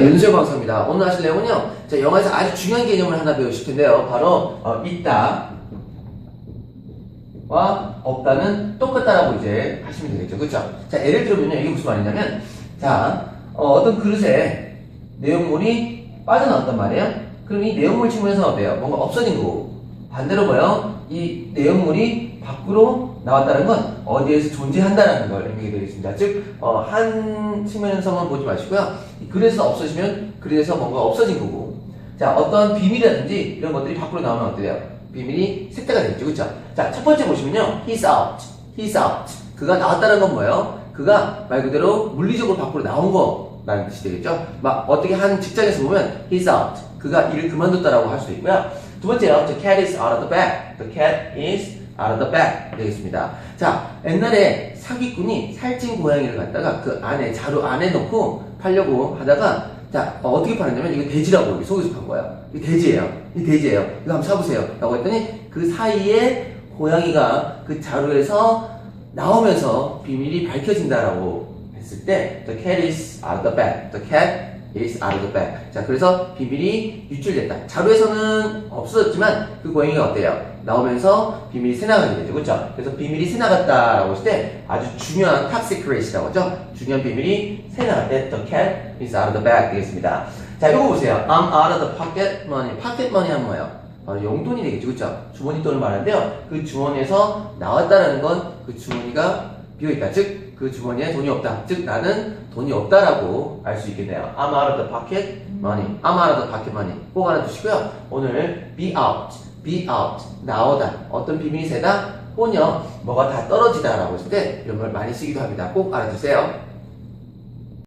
윤수영 강사입니다. 오늘 하실 내용은요. 자, 영어에서 아주 중요한 개념을 하나 배우실 텐데요. 바로 어, 있다 와 없다는 똑같다라고 이제 하시면 되겠죠. 그렇죠? 자, 예를 들면요. 이게 무슨 말이냐면 자, 어, 떤 그릇에 내용물이 빠져나왔단 말이에요. 그럼 이 내용물 측면에서 어때요? 뭔가 없어진 거고 반대로 뭐요? 이 내용물이 밖으로 나왔다는 건 어디에서 존재한다는 걸 의미하게 되겠습니다. 즉, 어, 한 측면에서만 보지 마시고요. 이 글에서 없어지면 글에서 뭔가 없어진 거고. 자, 어떤 비밀이라든지 이런 것들이 밖으로 나오면 돼요? 비밀이 삭제가 되겠죠. 그쵸? 자, 첫 번째 보시면요. He's out. He's out. 그가 나왔다는 건 뭐예요? 그가 말 그대로 물리적으로 밖으로 나온 거라는 뜻이 되겠죠. 막 어떻게 한 직장에서 보면 He's out. 그가 일을 그만뒀다라고 할 수도 있고요. 두 번째요. The cat is out of the bag. The cat is out of the bag 되겠습니다. 자, 옛날에 사기꾼이 살찐 고양이를 갖다가 그 안에 자루 안에 넣고 팔려고 하다가 자 어, 떻게 팔았냐면 이거 돼지라고 여기 속에서 판 거야. 이거 돼지예요. 이 돼지예요. 이거 한번 사보세요. 라고 했더니 그 사이에 고양이가 그 자루에서 나오면서 비밀이 밝혀진다라고 했을 때 the cat is out of the bag. The cat is out of the bag. 자, 그래서 비밀이 유출됐다. 자루에서는 없어졌지만 그 고양이가 어때요? 나오면서 비밀이 새나가게 되죠. 그렇죠? 그래서 비밀이 새나갔다라고 했을 때 아주 중요한 top secret이라고 하죠. 중요한 비밀이 새나갈 때 the cat is out of the bag 되겠습니다. 자, 이거 보세요. I'm out of the pocket money. pocket money 하면 뭐예요? 바로 용돈이 되겠죠. 그렇죠? 주머니 돈을 말하는데요. 그 주머니에서 나왔다라는 건 그 주머니가 비어있다. 즉, 그 주머니에 돈이 없다. 즉, 나는 돈이 없다라고 알 수 있겠네요. I'm out of the pocket money. I'm out of the pocket money. 꼭 알아두시고요. 오늘 be out, be out, 나오다. 어떤 비밀이 새다? 혹은요, 뭐가 다 떨어지다라고 했을 때 이런 걸 많이 쓰기도 합니다. 꼭 알아두세요.